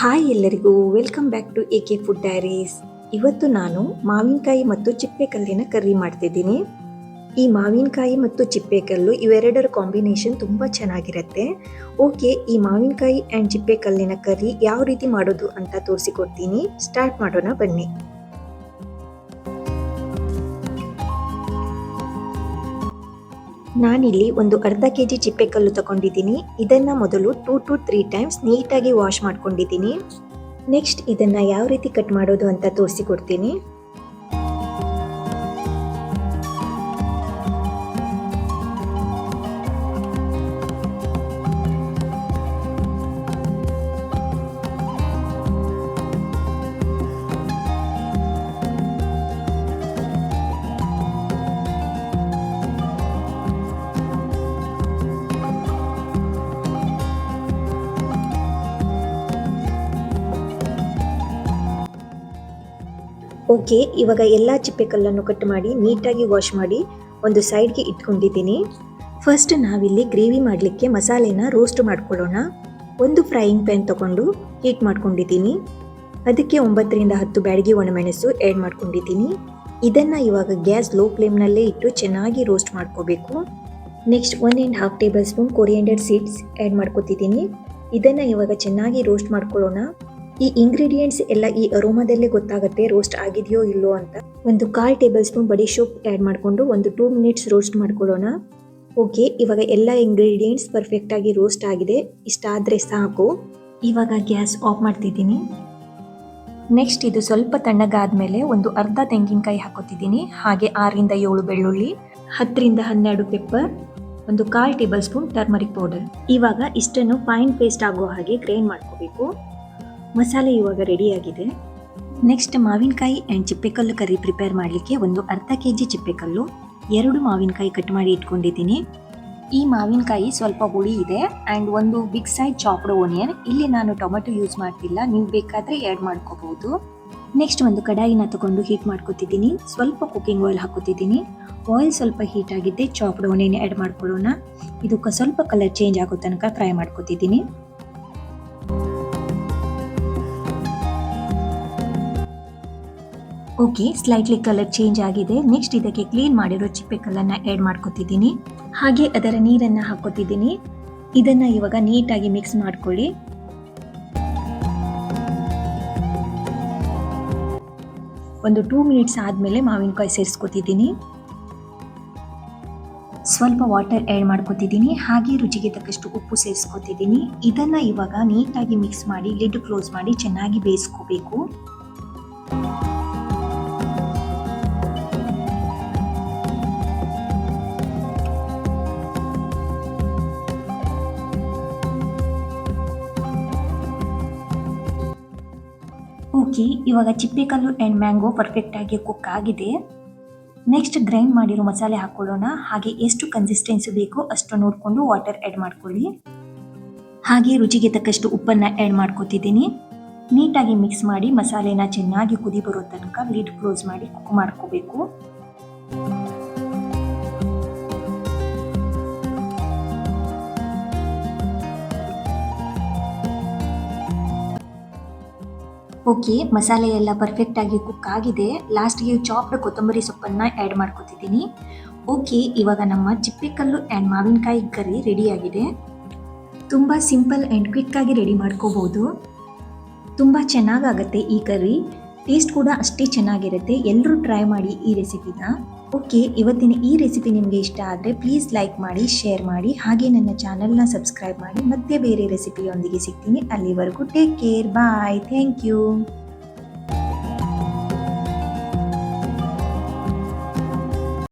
Hi ಎಲ್ಲರಿಗೂ welcome back to A K food diaries ಇವತ್ತು ನಾನು ಮಾವಿನಕಾಯಿ ಮತ್ತು ಚಿಪ್ಪೆಕಲ್ಲಿನ ಕರ್ರಿ ಮಾಡ್ತಿದ್ದೀನಿ. ಈ ಮಾವಿನಕಾಯಿ ಮತ್ತು ಚಿಪ್ಪೆಕಲ್ಲು ಇವೆರಡರ ಕಾಂಬಿನೇಷನ್ ತುಂಬ ಚೆನ್ನಾಗಿರುತ್ತೆ. ಓಕೆ ಈ ಮಾವಿನಕಾಯಿ ಆ್ಯಂಡ್ ಚಿಪ್ಪೆಕಲ್ಲಿನ ಕರ್ರಿ ಯಾವ ರೀತಿ ಮಾಡೋದು ಅಂತ ತೋರಿಸಿಕೊಡ್ತೀನಿ. ಸ್ಟಾರ್ಟ್ ಮಾಡೋಣ ಬನ್ನಿ. ನಾನಿಲ್ಲಿ ಒಂದು ಅರ್ಧ ಕೆ ಜಿ ಚಿಪ್ಪೆಕಲ್ಲು ತಗೊಂಡಿದ್ದೀನಿ. ಇದನ್ನು ಮೊದಲು ಟೂ ಟು ತ್ರೀ ಟೈಮ್ಸ್ ನೀಟಾಗಿ ವಾಶ್ ಮಾಡ್ಕೊಂಡಿದ್ದೀನಿ. ನೆಕ್ಸ್ಟ್ ಇದನ್ನು ಯಾವ ರೀತಿ ಕಟ್ ಮಾಡೋದು ಅಂತ ತೋರಿಸಿಕೊಡ್ತೀನಿ ಓಕೆ, ಇವಾಗ ಎಲ್ಲ ಚಿಪ್ಪೆ ಕಲ್ಲನ್ನು ಕಟ್ ಮಾಡಿ, ನೀಟಾಗಿ ವಾಶ್ ಮಾಡಿ ಒಂದು ಸೈಡ್ಗೆ ಇಟ್ಕೊಂಡಿದ್ದೀನಿ. ಫಸ್ಟ್ ನಾವಿಲ್ಲಿ ಗ್ರೇವಿ ಮಾಡಲಿಕ್ಕೆ ಮಸಾಲೆನ ರೋಸ್ಟ್ ಮಾಡ್ಕೊಳ್ಳೋಣ. ಒಂದು ಫ್ರೈಯಿಂಗ್ ಪ್ಯಾನ್ ತಗೊಂಡು ಹೀಟ್ ಮಾಡ್ಕೊಂಡಿದ್ದೀನಿ. ಅದಕ್ಕೆ ಒಂಬತ್ತರಿಂದ ಹತ್ತು ಬ್ಯಾಡಗಿ ಒಣಮೆಣಸು ಆ್ಯಡ್ ಮಾಡ್ಕೊಂಡಿದ್ದೀನಿ. ಇದನ್ನು ಇವಾಗ ಗ್ಯಾಸ್ ಲೋ ಫ್ಲೇಮ್ನಲ್ಲೇ ಇಟ್ಟು ಚೆನ್ನಾಗಿ ರೋಸ್ಟ್ ಮಾಡ್ಕೋಬೇಕು. Next one and half tablespoon coriander seeds add ಮಾಡ್ಕೋತಿದ್ದೀನಿ. ಇದನ್ನು ಇವಾಗ ಚೆನ್ನಾಗಿ ರೋಸ್ಟ್ ಮಾಡ್ಕೊಳ್ಳೋಣ. ಈ ಇಂಗ್ರೀಡಿಯೆಂಟ್ಸ್ ಎಲ್ಲ ಈ ಅರೋಮಾದಲ್ಲೇ ಗೊತ್ತಾಗುತ್ತೆ ರೋಸ್ಟ್ ಆಗಿದೆಯೋ ಇಲ್ಲೋ ಅಂತ. ಒಂದು ಕಾಲ್ ಟೇಬಲ್ ಸ್ಪೂನ್ ಬಡಿ ಶೋಪ್ ಆ್ಯಡ್ ಮಾಡಿಕೊಂಡು ಒಂದು ಟೂ ಮಿನಿಟ್ಸ್ ರೋಸ್ಟ್ ಮಾಡ್ಕೊಳ್ಳೋಣ. ಓಕೆ ಇವಾಗ ಎಲ್ಲ ಇಂಗ್ರೀಡಿಯೆಂಟ್ಸ್ ಪರ್ಫೆಕ್ಟಾಗಿ ರೋಸ್ಟ್ ಆಗಿದೆ. ಇಷ್ಟಾದರೆ ಸಾಕು. ಇವಾಗ ಗ್ಯಾಸ್ ಆಫ್ ಮಾಡ್ತಿದ್ದೀನಿ. ನೆಕ್ಸ್ಟ್ ಇದು ಸ್ವಲ್ಪ ತಣ್ಣಗಾದ್ಮೇಲೆ ಒಂದು ಅರ್ಧ ತೆಂಗಿನಕಾಯಿ ಹಾಕೋತಿದ್ದೀನಿ ಹಾಗೆ ಆರರಿಂದ ಏಳು ಬೆಳ್ಳುಳ್ಳಿ, ಹತ್ತರಿಂದ ಹನ್ನೆರಡು ಪೆಪ್ಪರ್ ಒಂದು ಕಾಲ್ ಟೇಬಲ್ ಸ್ಪೂನ್ ಟರ್ಮರಿಕ್ ಪೌಡರ್ ಇವಾಗ ಇಷ್ಟನ್ನು ಫೈನ್ ಪೇಸ್ಟ್ ಆಗೋ ಹಾಗೆ ಗ್ರೈಂಡ್ ಮಾಡ್ಕೋಬೇಕು. ಮಸಾಲೆ ಇವಾಗ ರೆಡಿಯಾಗಿದೆ ನೆಕ್ಸ್ಟ್ ಮಾವಿನಕಾಯಿ ಆ್ಯಂಡ್ ಚಿಪ್ಪೆಕಲ್ಲು ಕರಿ ಪ್ರಿಪೇರ್ ಮಾಡಲಿಕ್ಕೆ ಒಂದು ಅರ್ಧ ಕೆ ಜಿ ಚಿಪ್ಪೆಕಲ್ಲು, ಎರಡು ಮಾವಿನಕಾಯಿ ಕಟ್ ಮಾಡಿ ಇಟ್ಕೊಂಡಿದ್ದೀನಿ. ಈ ಮಾವಿನಕಾಯಿ ಸ್ವಲ್ಪ ಹುಳಿ ಇದೆ ಆ್ಯಂಡ್ ಒಂದು ಬಿಗ್ ಸೈಜ್ ಚಾಪ್ಡ್ ಓನಿಯನ್ ಇಲ್ಲಿ ನಾನು ಟೊಮೆಟೊ ಯೂಸ್ ಮಾಡ್ತಿಲ್ಲ, ನೀವು ಬೇಕಾದರೆ ಆ್ಯಡ್ ಮಾಡ್ಕೋಬಹುದು ನೆಕ್ಸ್ಟ್ ಒಂದು ಕಡಾಯಿನ ತಗೊಂಡು ಹೀಟ್ ಮಾಡ್ಕೊತಿದ್ದೀನಿ. ಸ್ವಲ್ಪ ಕುಕ್ಕಿಂಗ್ ಆಯಿಲ್ ಹಾಕೋತಿದ್ದೀನಿ. ಆಯಿಲ್ ಸ್ವಲ್ಪ ಹೀಟ್ ಆಗಿದ್ದೆ ಚಾಪ್ಡ್ ಓನಿಯನ್ ಆ್ಯಡ್ ಮಾಡ್ಕೊಳ್ಳೋಣ. ಇದಕ್ಕೆ ಸ್ವಲ್ಪ ಕಲರ್ ಚೇಂಜ್ ಆಗೋ ತನಕ ಫ್ರೈ ಮಾಡ್ಕೊತಿದ್ದೀನಿ. ಓಕೆ ಸ್ಲೈಟ್ಲಿ ಕಲರ್ ಚೇಂಜ್ ಆಗಿದೆ. ನೆಕ್ಸ್ಟ್ ಇದಕ್ಕೆ ಕ್ಲೀನ್ ಮಾಡಿರೋ ಚಿಪ್ಪೆ ಕಲ್ಲನ್ನು ಆ್ಯಡ್ ಮಾಡ್ಕೊತಿದ್ದೀನಿ. ಹಾಗೆ ಅದರ ನೀರನ್ನು ಹಾಕೋತಿದ್ದೀನಿ. ಇದನ್ನು ಇವಾಗ ನೀಟಾಗಿ ಮಿಕ್ಸ್ ಮಾಡ್ಕೊಳ್ಳಿ. ಒಂದು ಟೂ ಮಿನಿಟ್ಸ್ ಆದಮೇಲೆ ಮಾವಿನಕಾಯಿ ಸೇರಿಸ್ಕೊತಿದ್ದೀನಿ. ಸ್ವಲ್ಪ ವಾಟರ್ ಆ್ಯಡ್ ಮಾಡ್ಕೋತಿದ್ದೀನಿ. ಹಾಗೆ ರುಚಿಗೆ ತಕ್ಕಷ್ಟು ಉಪ್ಪು ಸೇರಿಸ್ಕೊತಿದ್ದೀನಿ. ಇದನ್ನು ಇವಾಗ ನೀಟಾಗಿ ಮಿಕ್ಸ್ ಮಾಡಿ ಲಿಡ್ ಕ್ಲೋಸ್ ಮಾಡಿ ಚೆನ್ನಾಗಿ ಬೇಯಿಸ್ಕೋಬೇಕು. ಓಕೆ, ಇವಾಗ ಚಿಪ್ಪೆಕಲ್ಲು ಆ್ಯಂಡ್ ಮ್ಯಾಂಗೋ ಪರ್ಫೆಕ್ಟಾಗಿ ಕುಕ್ ಆಗಿದೆ. ನೆಕ್ಸ್ಟ್ ಗ್ರೈಂಡ್ ಮಾಡಿರೋ ಮಸಾಲೆ ಹಾಕ್ಕೊಳ್ಳೋಣ ಹಾಗೆ ಎಷ್ಟು ಕನ್ಸಿಸ್ಟೆನ್ಸಿ ಬೇಕೋ ಅಷ್ಟು ನೋಡಿಕೊಂಡು ವಾಟರ್ ಆ್ಯಡ್ ಮಾಡ್ಕೊಳ್ಳಿ. ಹಾಗೆ ರುಚಿಗೆ ತಕ್ಕಷ್ಟು ಉಪ್ಪನ್ನು ಆ್ಯಡ್ ಮಾಡ್ಕೋತಿದ್ದೀನಿ. ನೀಟಾಗಿ ಮಿಕ್ಸ್ ಮಾಡಿ ಮಸಾಲೆನ ಚೆನ್ನಾಗಿ ಕುದಿ ಬರೋ ತನಕ ಲಿಡ್ ಕ್ಲೋಸ್ ಮಾಡಿ ಕುಕ್ ಮಾಡ್ಕೋಬೇಕು. ಓಕೆ, ಮಸಾಲೆ ಎಲ್ಲ ಪರ್ಫೆಕ್ಟಾಗಿ ಕುಕ್ ಆಗಿದೆ. ಲಾಸ್ಟ್ಗೆ ಚಾಪ್ಡ್ ಕೊತ್ತಂಬರಿ ಸೊಪ್ಪನ್ನು ಆ್ಯಡ್ ಮಾಡ್ಕೊತಿದ್ದೀನಿ. ಓಕೆ, ಇವಾಗ ನಮ್ಮ ಚಿಪ್ಪೆಕಲ್ಲು ಆ್ಯಂಡ್ ಮಾವಿನಕಾಯಿ ಕರಿ ರೆಡಿಯಾಗಿದೆ ತುಂಬ ಸಿಂಪಲ್ ಆ್ಯಂಡ್ ಕ್ವಿಕ್ಕಾಗಿ ರೆಡಿ ಮಾಡ್ಕೋಬೋದು. ತುಂಬ ಚೆನ್ನಾಗಾಗತ್ತೆ ಈ ಕರಿ ಟೇಸ್ಟ್ ಕೂಡ ಅಷ್ಟೇ ಚೆನ್ನಾಗಿರುತ್ತೆ. ಎಲ್ಲರೂ ಟ್ರೈ ಮಾಡಿ ಈ ರೆಸಿಪಿನ ಓಕೆ, ಇವತ್ತಿನ ಈ ರೆಸಿಪಿ ನಿಮಗೆ ಇಷ್ಟ ಆದರೆ ಪ್ಲೀಸ್ ಲೈಕ್ ಮಾಡಿ ಶೇರ್ ಮಾಡಿ, ಹಾಗೆ ನನ್ನ ಚಾನಲ್ನ ಸಬ್ಸ್ಕ್ರೈಬ್ ಮಾಡಿ, ಮತ್ತೆ ಬೇರೆ ರೆಸಿಪಿಯೊಂದಿಗೆ ಸಿಗ್ತೀನಿ. ಅಲ್ಲಿವರೆಗೂ take care bye thank you